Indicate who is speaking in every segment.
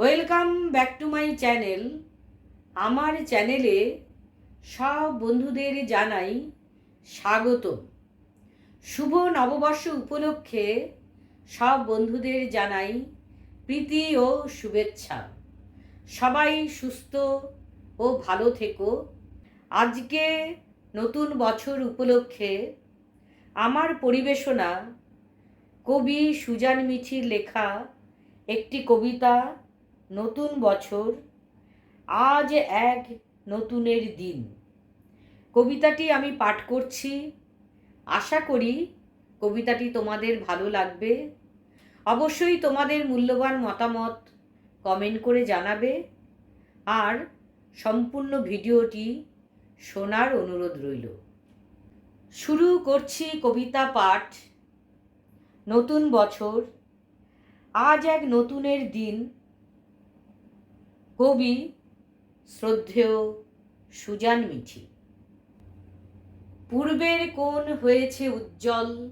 Speaker 1: Welcome back to my channel আমার চ্যানেলে সব বন্ধুদের জানাই স্বাগত শুভ নববর্ষ উপলক্ষে সব বন্ধুদের জানাই প্রীতি ও শুভেচ্ছা। সবাই সুস্থ ও ভালো থেকো। আজকে নতুন বছর উপলক্ষে আমার পরিবেশনা কবি সুজান মিঠির লেখা একটি কবিতা নতুন বছর, আজ এক নতুনের দিন। কবিতাটি আমি পাঠ করছি। আশা করি কবিতাটি তোমাদের ভালো লাগবে। অবশ্যই তোমাদের মূল্যবান মতামত কমেন্ট করে জানাবে। আর সম্পূর্ণ ভিডিওটি শোনার অনুরোধ রইল। শুরু করছি কবিতা পাঠ। নতুন বছর, আজ এক নতুনের দিন। কবি শ্রদ্ধেয় সুজান মিঠি। পূর্বের কোন হয়েছে উজ্জ্বল,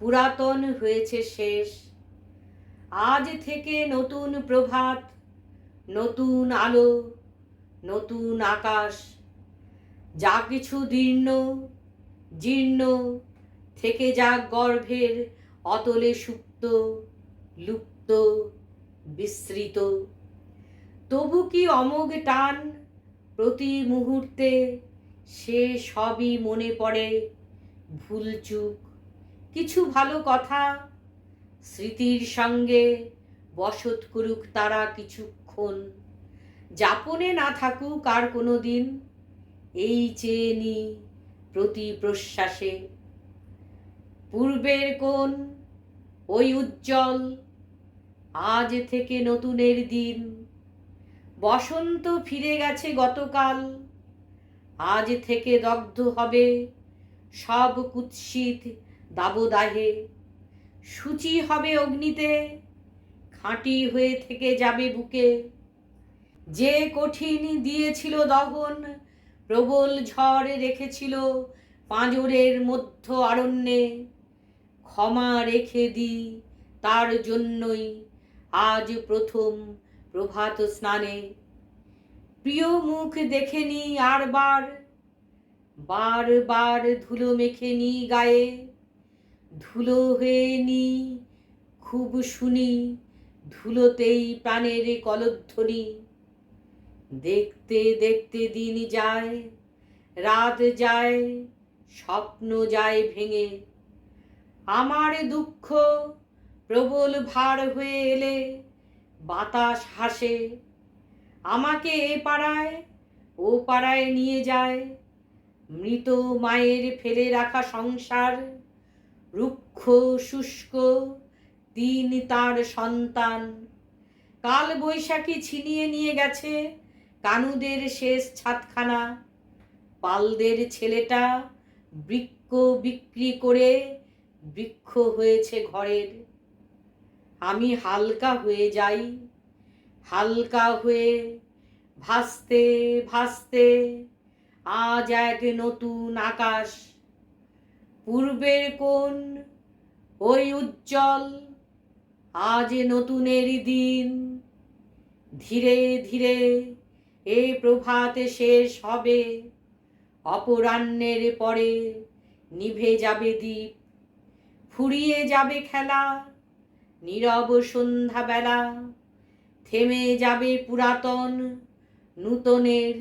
Speaker 1: পুরাতন হয়েছে শেষ। আজ থেকে নতুন প্রভাত, নতুন আলো, নতুন আকাশ। যা কিছু দীর্ণ, জীর্ণ থেকে যাক গর্ভের অতলে সুপ্ত, লুপ্ত বিস্মৃত তবু কি অমোঘ টান প্রতি মুহূর্তে? সে সবই মনে পড়ে ভুলচুক কিছু ভালো কথা স্মৃতির সঙ্গে বসত করুক তারা কিছুক্ষণ। যাপনে না থাকুক আর কোনো দিন, এই চেয়ে নি প্রতি প্রশ্বাসে। পূর্বের কোন ওই উজ্জ্বল, আজ থেকে নতুনের দিন। বসন্ত ফিরে গেছে গতকাল। আজ থেকে দগ্ধ হবে সব কুৎসিত দাবদাহে। সূচি হবে অগ্নিতে, খাঁটি হয়ে থেকে যাবে বুকে। যে কঠিন দিয়েছিল দহন, প্রবল ঝড় রেখেছিল পাঁজরের মধ্য আরণ্যে। ক্ষমা রেখে দিই তার জন্যই আজ প্রথম প্রভাত স্নানে। প্রিয় মুখ দেখে নি আর বার বার বার ধুলো মেখে নি গায়ে, ধুলো হয়ে নি খুব শুনি, ধুলোতেই প্রাণের কলধ্বনি। দেখতে দেখতে দিন যায়, রাত যায়, স্বপ্ন যায় ভেঙে। আমার দুঃখ প্রবল ভার হয়ে এলে বাতাস হাসে। আমাকে এ পাড়ায়, ও পাড়ায় নিয়ে যায়। মৃত মায়ের ফেলে রাখা সংসার, রুক্ষ, শুষ্ক, তিন তার সন্তান। কাল বৈশাখী ছিনিয়ে নিয়ে গেছে কানুদের শেষ ছাদখানা। পালদের ছেলেটা বৃক্ষ বিক্রি করে বৃক্ষ হয়েছে ঘরের। আমি হালকা হয়ে যাই, হালকা হয়ে ভাসতে ভাসতে আজ এক নতুন আকাশ। পূর্বের কোন ওই উজ্জ্বল, আজ নতুনের দিন। ধীরে ধীরে এ প্রভাতে শেষ হবে, অপরাহ্নের পরে নিভে যাবে দ্বীপ। ফুরিয়ে যাবে খেলা নীরব সন্ধ্যাবেলা থেমে যাবে পুরাতন নূতনের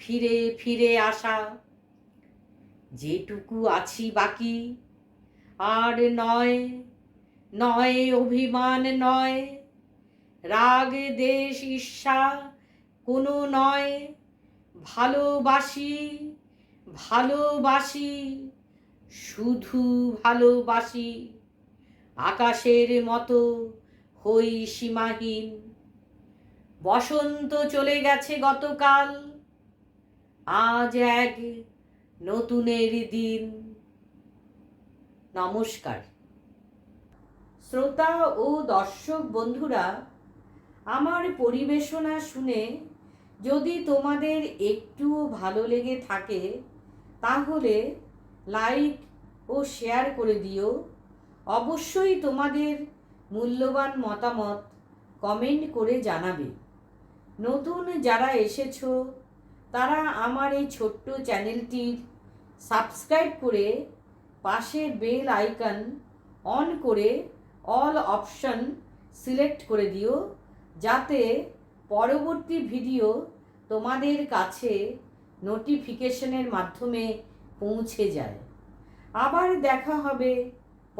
Speaker 1: ফিরে ফিরে আসা। যেটুকু আছি বাকি, আর নয় নয় অভিমান নয়, রাগ, দেশ, ঈর্ষা কোনো নয়। ভালোবাসি ভালোবাসি, শুধু ভালোবাসি। আকাশের মতো হই সীমাহীন। বসন্ত চলে গেছে গতকাল, আজ এক নতুনের দিন। নমস্কার। শ্রোতা ও দর্শক বন্ধুরা, আমার পরিবেশনা শুনে যদি তোমাদের একটুও ভালো লেগে থাকে, তাহলে লাইক ও শেয়ার করে দিও। অবশ্যই তোমাদের মূল্যবান মতামত কমেন্ট করে জানাবে। নতুন যারা এসেছ, তারা আমার এই ছোট্ট চ্যানেলটির সাবস্ক্রাইব করে পাশের বেল আইকন অন করে অল অপশন সিলেক্ট করে দিও, যাতে পরবর্তী ভিডিও তোমাদের কাছে নোটিফিকেশনের মাধ্যমে পৌঁছে যায়। আবার দেখা হবে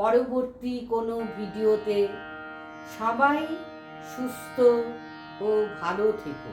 Speaker 1: পরবর্তী কোনো ভিডিওতে সবাই সুস্থ ও ভালো থেকো।